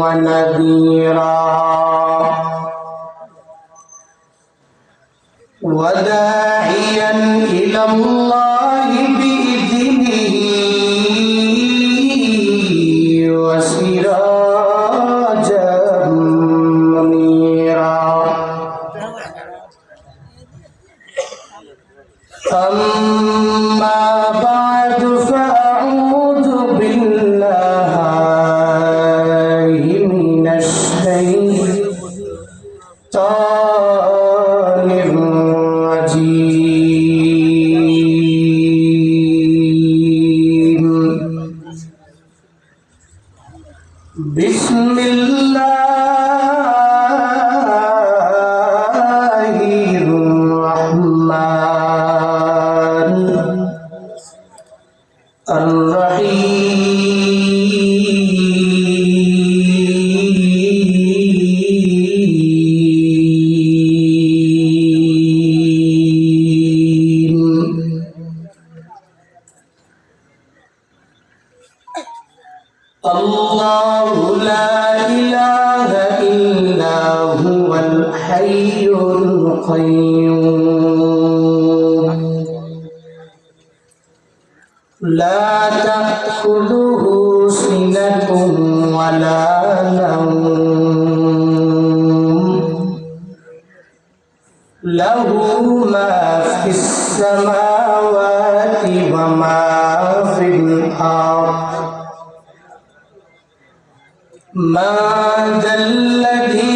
ونذيرا وداعيا الرحيم تأخذه سنة ولا نوم. له ما في السماوات وما في الأرض. ما ذا الذي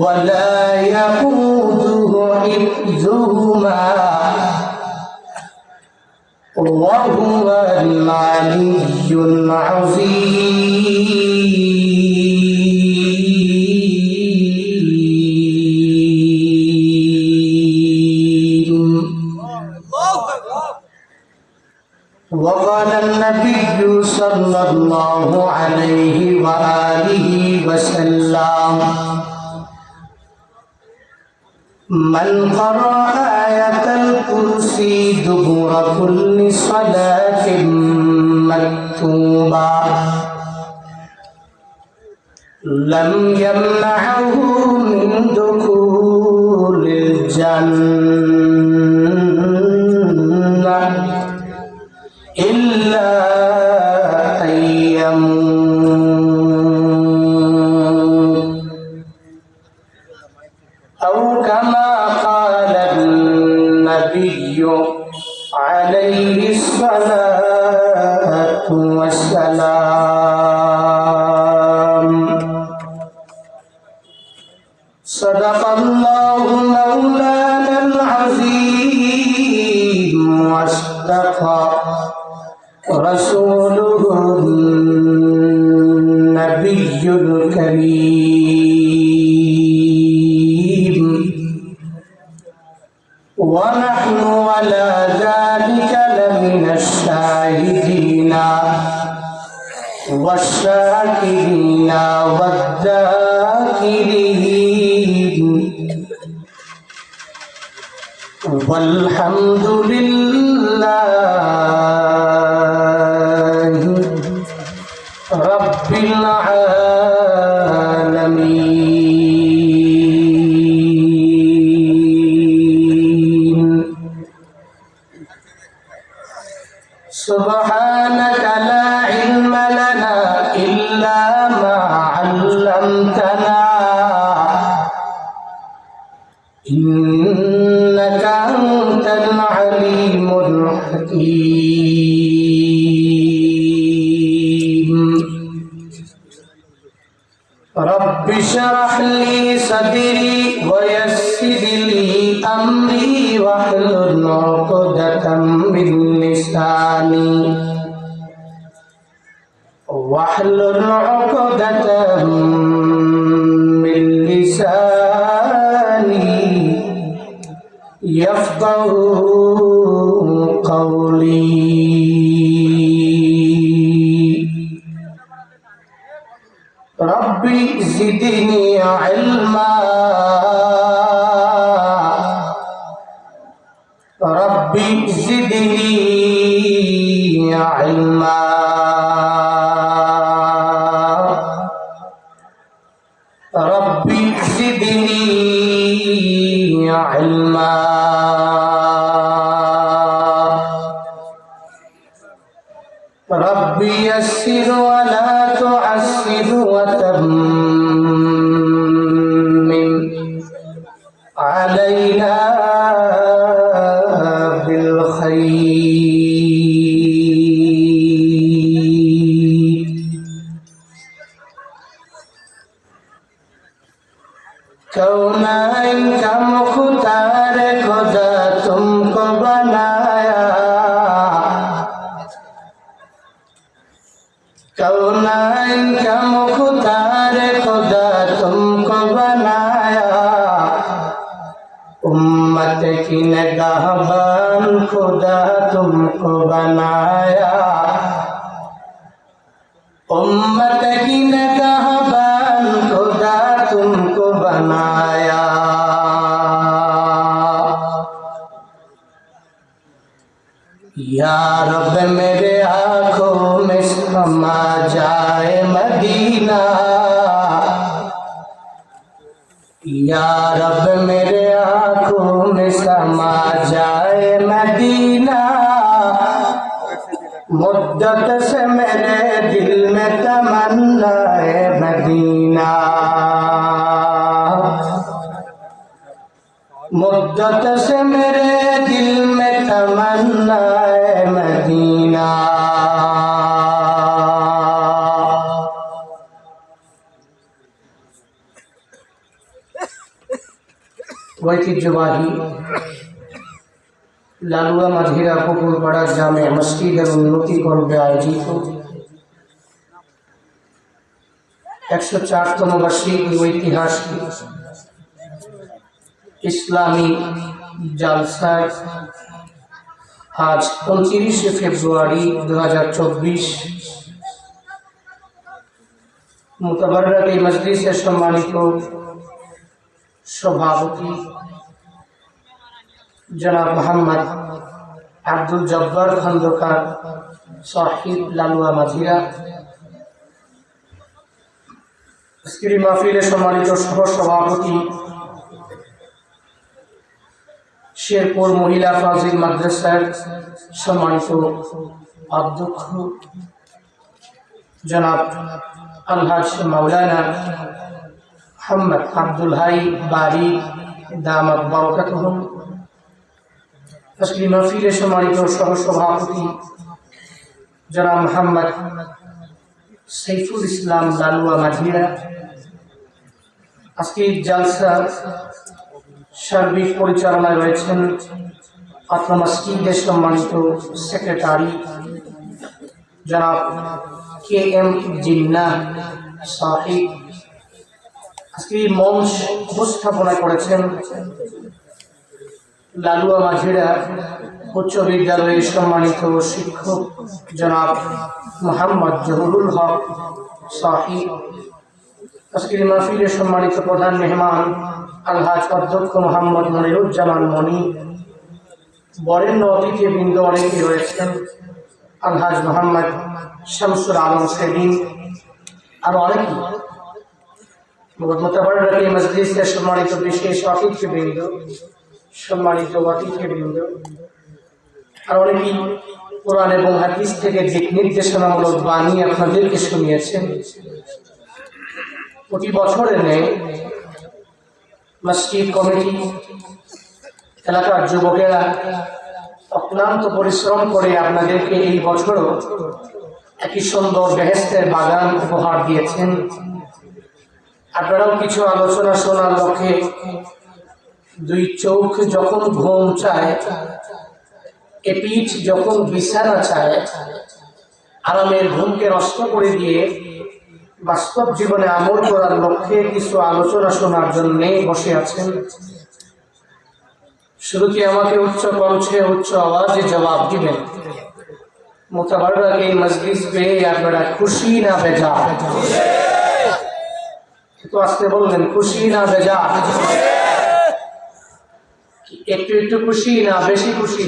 ولا يئوده حفظهما. وهو العلي العظيم. وقال النبي صلى الله عليه وآله وسلم من قرأ آية الكرسي دبر كل صلاة مكتوبة. لم يمنعه من دخول الجنة إلا أن يموت. في العالمين اشرح لي صدري ويسر لي أمري واحلل عقدة من لساني واحلل عقدة من لساني يفقه قولي زدني علما. ربي زدني علما. ربي زدني علما. ربي يسر ولا تعسر وتمم बनाया कौनाइन का मुख्तार खुदा तुमको बनाया उम्मत की नगाहबान खुदा तुमको बनाया उम्मत की नगाहबान खुदा तुमको बनाया या रब मेरे आँखों में समा जाए मदीना। या रब मेरे आँखों में समा जाए मदीना। मुद्दत से मेरे दिल में तमन्ना है मदीना। मुद्दत से मेरे जवाही लालुआ मधेरा कुकुर बड़ा जाम मस्जिद उन्नति कल्बे आयोजित एक सौ चारतम वार्षिक ऐतिहासिक इस्लामी जालसा। आज उनतीस फेब्रुआरी दो हज़ार चौबीस मुतबर्रक मजलिस सम्मानित सभापति জনাব মোহাম্মদ আব্দুল জব্বার খন্দকার সাহিব লালুয়া মাঝিরা। স্ত্রী মাহফিলের সম্মানিত সহ সভাপতি শেরপুর মহিলা ফাজিল মাদ্রাসার সম্মানিত অধ্যক্ষ জনাব আলহাজ মাওলানা মোহাম্মদ আব্দুল হাই বারি দামাত বরকাতহুম আজকে মাহফিলের সম্মানিত সহসভাপতি জনাব মোহাম্মদ সাইফুল ইসলাম লালুয়া মাঝিরা। আজকে জালসা সার্বিক পরিচালনায় রয়েছেন আত্মা মসজিদের সম্মানিত সেক্রেটারি জনাব কে এম জিন্না সাহিব। আজকে মঞ্চ উপস্থাপনা করেছেন লালুয়া মাঝিরা উচ্চ বিদ্যালয়ের সম্মানিত শিক্ষক জনাব মোহাম্মদ জহুরুল হক সাহিব আজকের মাহফিলের সম্মানিত প্রধান মেহমান আলহাজ অধ্যক্ষ মোহাম্মদ মনিরুজ্জামান মনি, বরেণ্য অতিথি বৃন্দ অনেকে রয়েছেন, আলহাজ মোহাম্মদ শামসুল আলম সেদিন, আর অনেকে। মোতাবারক এই মজলিসের সম্মানিত বিশেষ অতিথিবৃন্দ সম্মানিত অতিথিবৃন্দ, আর অনেকেই কোরআন এবং হাদিস থেকে দিক নির্দেশনামূলক বাণী আপনাদেরকে শুনিয়েছেন। প্রতি বছরের নেই মসজিদ, কমিটি, এলাকার যুবকেরা অক্লান্ত পরিশ্রম করে আপনাদেরকে এই বছরও একই সুন্দর বেহেস্তের বাগান উপহার দিয়েছেন। আপনারাও কিছু আলোচনা শোনার লক্ষ্যে দুই চোখ যখন ঘুম চায় এ পিঠ যখন বিছানা চায় আরামের ঘুমকে নষ্ট করে দিয়ে বাস্তব জীবনে আমল করার লক্ষ্যে কিছু আলোচনা শোনার জন্যে বসে আছেন। শুধু কি আমাকে উচ্চ কণ্ঠে উচ্চ আওয়াজে জবাব দিবেন? মোতাবারক এই মজলিস পেয়ে আপনারা খুশি না বেজা। একটু আসতে বললেন খুশি না বেজা। একটু একটু খুশি না বেশি খুশি?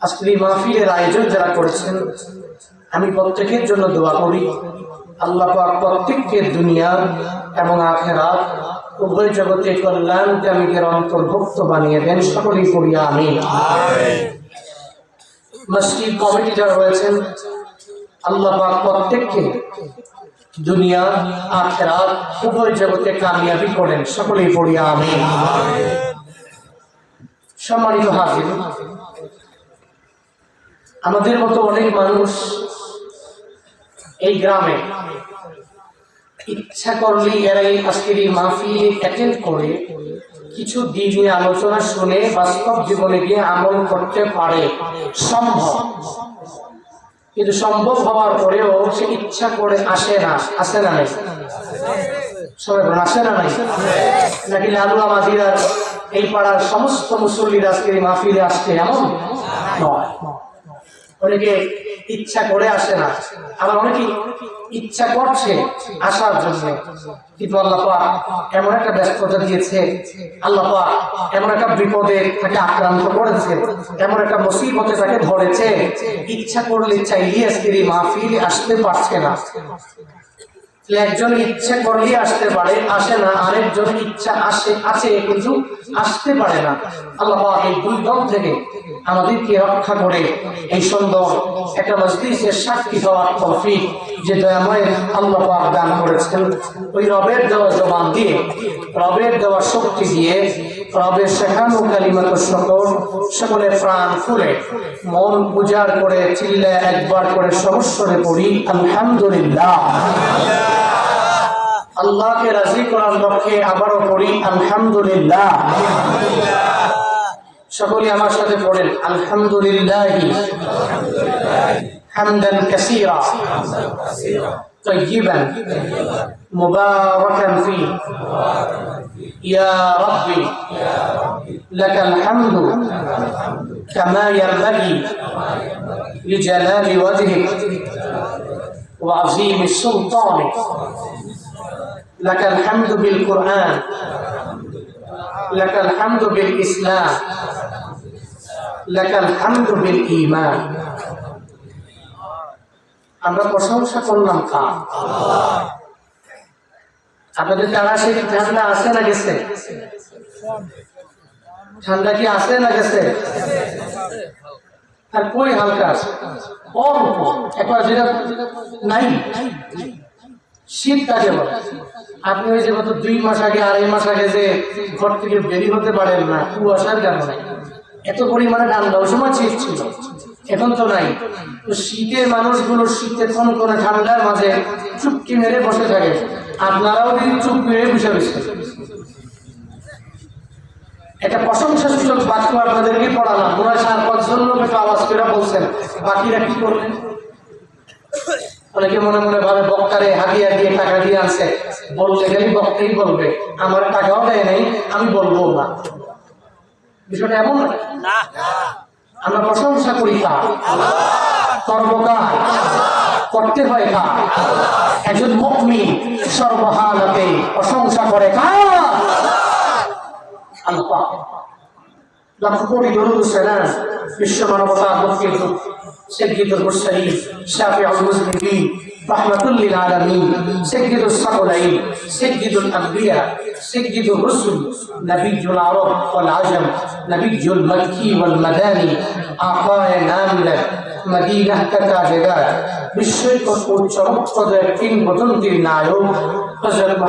আজকের এই মাহফিলের আয়োজন যারা করেছেন, আমি প্রত্যেকের জন্য দোয়া করি। আল্লাহ প্রত্যেককে দুনিয়া এবং আখেরাত, উভয় জগতে কল্যাণকে কল্যাণকামীদের অন্তর্ভুক্ত বানিয়ে দেন। সকলেই করিয়া আমি মসজিদ কমিটি যারা রয়েছেন। আল্লাহ প্রত্যেককে দুনিয়া, আখেরাত, উভয় জগতে কামিয়াবি করেন। সকলেই পড়িয়া আমি সম্মানিত হাজির, আমাদের মতো অনেক মানুষ এই গ্রামে ইচ্ছা করলেই এরাই আজকের এই মাহফিল অ্যাটেন্ড করে, কিছু দিনে আলোচনা শুনে বাস্তব জীবনে গিয়ে আমল করতে পারে, সম্ভব। কিন্তু সম্ভব হওয়ার পরেও সে ইচ্ছা করে আসে না আসে না নাই। আসে না নাকি এই পাড়ার সমস্ত মুসল্লির আজকে মাহফিলে আসছে এমন? নয়। অনেকে ইচ্ছা করে আসে না। আবার অনেকে ইচ্ছা করছে আসার জন্য। কিন্তু আল্লাহ এমন একটা ব্যস্ততা দিয়েছে। আল্লাহ এমন একটা বিপদে তাকে আক্রান্ত করেছে। এমন একটা মুসিবতে তাকে ধরেছে। ইচ্ছা করলে চাইলে আজকের মাহফিলে আসতে পারছে না। একজন ইচ্ছা করলে আসতে পারে, আসে না, আরেকজন ইচ্ছা আসে, আছে, কিন্তু আসতে পারে না। আল্লাহ এই দল থেকে আমাদেরকে রক্ষা করে এই সুন্দর একটা মজলিসের সাক্ষী হওয়ার কফি যে দয়াময় আল্লাহ দান করেছেন। ওই রবের দেওয়া জবান দিয়ে, রবের দেওয়া শক্তি দিয়ে রবের শেখানো কালিমাত সকল সকলের প্রাণ খুলে, মন উজাড় করে চিল্লে একবার করে সমস্যরে পড়ি, আলহামদুলিল্লাহ। আল্লাহকে রাজি করার লক্ষ্যে আবারও পড়ি, আলহামদুলিল্লাহ। সকলে আমার সাথে পড়েন, আলহামদুলিল্লাহ। حمدا كثيرا طيبا مباركا فيه. يا ربي لك الحمد كما ينبغي لجلال وجهك وعظيم السلطان لك الحمد بالقرآن لك الحمد بالإسلام لك الحمد بالإيمان. আমরা প্রশংসা করলাম কা আপনাদের তারা সেই ঠান্ডা আসে না গেছে? ঠান্ডা কি আসে না গেছে? আর কই হালকা আছে? অল্প একবার যেটা নাই। শীত কাকে বলে। আপনি ওই যে গত দুই মাস আগে, আড়াই মাস আগে যে ঘর থেকে বেরিয়ে হতে পারেন না, কুয়াশার কারণে। এত পরিমাণে ঠান্ডা, ওই সময় শীত ছিল। এখন তো নাই। তো শীতের মানুষগুলো শীতের কোন করে ঠান্ডার মাঝে চুপকি মেরে বসে থাকে। আপনারাও যদি চুপ মেরে বসে বসে। এটা প্রশংসা সূচক বাক্য আপনাদেরকে পড়ালাম। হয় চার পাঁচজন লোক একটু আওয়াজ করে বলছেন, বাকিরা কি করলেন অনেকে মনে মনে ভাবে বক্তারে হাতিয়া দিয়ে টাকা দিয়ে আনছে। বলতে গেলে বক্তাই বলবে, আমার টাকাও দেয় নাই, আমি বলব না। বিষয়টা এমন না। আমরা প্রশংসা করি তা। কর্মকার করতে হয় তা। একজন মুকমি সর্বহালতে প্রশংসা করে কার আল্লাহ লক্ষ কোটি দরুদ সেনা বিশ্ব মানবতা মুক্তির سيد المرسلين شافع المذنبين رحمة للعالمين سيد الثقلين سيد الأنبياء سيد الرسل نبي العرب والعجم نبي المكي والمداني آقاء ناملة মদিনা তথা জগৎ বিশ্বকর্ম চমৎপদের কিংবদন্তির নায়ক হজরত